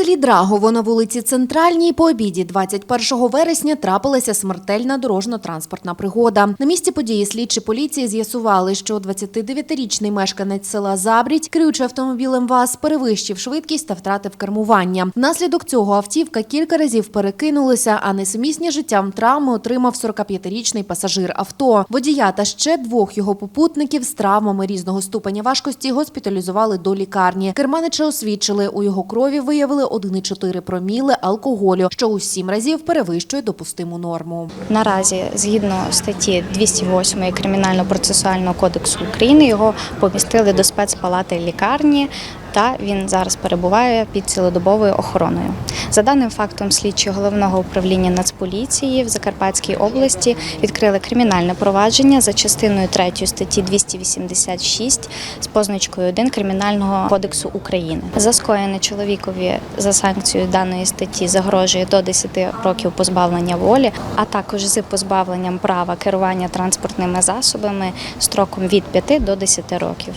селі Драгово на вулиці Центральній по обіді 21 вересня трапилася смертельна дорожньо-транспортна пригода. На місці події слідчі поліції з'ясували, що 29-річний мешканець села Забрідь, керуючи автомобілем ВАЗ, перевищив швидкість та втратив кермування. Внаслідок цього автівка кілька разів перекинулася, а несумісні життям травми отримав 45-річний пасажир авто. Водія та ще двох його попутників з травмами різного ступеня важкості госпіталізували до лікарні. Керманича освідчили, у його крові виявили 1,4 проміли алкоголю, що у сім разів перевищує допустиму норму. Наразі, згідно статті 208 Кримінально-процесуального кодексу України, його помістили до спецпалати лікарні, та він зараз перебуває під цілодобовою охороною. За даним фактом, слідчі головного управління Нацполіції в Закарпатській області відкрили кримінальне провадження за частиною 3 статті 286 з позначкою 1 Кримінального кодексу України. За скоєне чоловікові за санкцією даної статті загрожує до 10 років позбавлення волі, а також з позбавленням права керування транспортними засобами строком від 5 до 10 років.